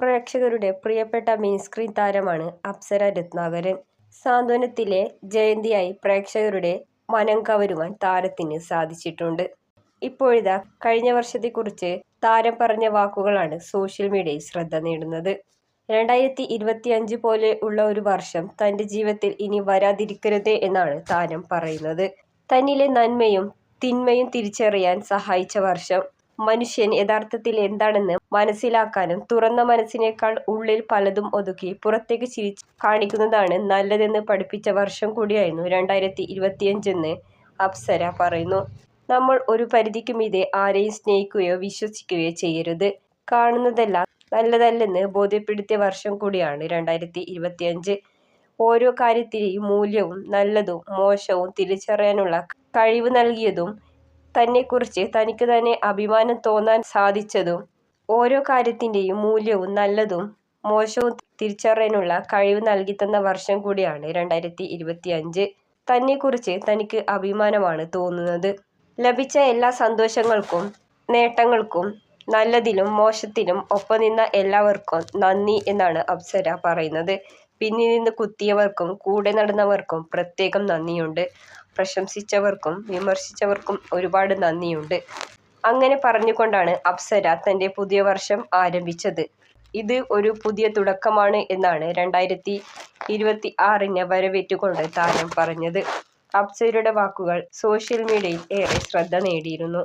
പ്രേക്ഷകരുടെ പ്രിയപ്പെട്ട main screen താരമാണ് അപ്സര രത്നാകരൻ. സാന്ത്വനത്തിലെ ജയന്തിയായി പ്രേക്ഷകരുടെ മനം കവരുവാൻ താരത്തിന് സാധിച്ചിട്ടുണ്ട്. ഇപ്പോഴിതാ കഴിഞ്ഞ വർഷത്തെക്കുറിച്ച് താരം പറഞ്ഞ വാക്കുകളാണ് സോഷ്യൽ മീഡിയയിൽ ശ്രദ്ധ നേടുന്നത്. രണ്ടായിരത്തി ഇരുപത്തി അഞ്ച് പോലെ ഉള്ള ഒരു വർഷം തന്റെ ജീവിതത്തിൽ ഇനി വരാതിരിക്കരുതേ എന്നാണ് താരം പറയുന്നത്. തന്നിലെ നന്മയും തിന്മയും തിരിച്ചറിയാൻ സഹായിച്ച വർഷം. മനുഷ്യൻ യഥാർത്ഥത്തിൽ എന്താണെന്ന് മനസ്സിലാക്കാനും തുറന്ന മനസ്സിനേക്കാൾ ഉള്ളിൽ പലതും ഒതുക്കി പുറത്തേക്ക് ചിരിച്ചു കാണിക്കുന്നതാണ് നല്ലതെന്ന് പഠിപ്പിച്ച വർഷം കൂടിയായിരുന്നു രണ്ടായിരത്തി ഇരുപത്തിയഞ്ചെന്ന് അപ്സര പറയുന്നു. നമ്മൾ ഒരു പരിധിക്ക് മീതെ ആരെയും സ്നേഹിക്കുകയോ വിശ്വസിക്കുകയോ ചെയ്യരുത്. കാണുന്നതെല്ലാം നല്ലതല്ലെന്ന് ബോധ്യപ്പെടുത്തിയ വർഷം കൂടിയാണ് രണ്ടായിരത്തി ഇരുപത്തിയഞ്ച്. ഓരോ കാര്യത്തിലെയും മൂല്യവും നല്ലതും മോശവും തിരിച്ചറിയാനുള്ള കഴിവ് നൽകിയതും തന്നെക്കുറിച്ച് തനിക്ക് തന്നെ അഭിമാനം തോന്നാൻ സാധിച്ചതും ഓരോ കാര്യത്തിന്റെയും മൂല്യവും നല്ലതും മോശവും തിരിച്ചറിയാനുള്ള കഴിവ് നൽകിത്തന്ന വർഷം കൂടിയാണ് രണ്ടായിരത്തി ഇരുപത്തി അഞ്ച് തന്നെക്കുറിച്ച് തനിക്ക് അഭിമാനമാണ് തോന്നുന്നത്. ലഭിച്ച എല്ലാ സന്തോഷങ്ങൾക്കും നേട്ടങ്ങൾക്കും നല്ലതിലും മോശത്തിലും ഒപ്പം നിന്ന എല്ലാവർക്കും നന്ദി എന്നാണ് അപ്സര പറയുന്നത്. പിന്നിൽ നിന്ന് കുത്തിയവർക്കും കൂടെ നടന്നവർക്കും പ്രത്യേകം നന്ദിയുണ്ട്. പ്രശംസിച്ചവർക്കും വിമർശിച്ചവർക്കും ഒരുപാട് നന്ദിയുണ്ട്. അങ്ങനെ പറഞ്ഞുകൊണ്ടാണ് അപ്സര തന്റെ പുതിയ വർഷം ആരംഭിച്ചത്. ഇത് ഒരു പുതിയ തുടക്കമാണ് എന്നാണ് രണ്ടായിരത്തി ഇരുപത്തി ആറിനെ വരവേറ്റുകൊണ്ട് താരം പറഞ്ഞത്. അപ്സരയുടെ വാക്കുകൾ സോഷ്യൽ മീഡിയയിൽ ഏറെ ശ്രദ്ധ നേടിയിരുന്നു.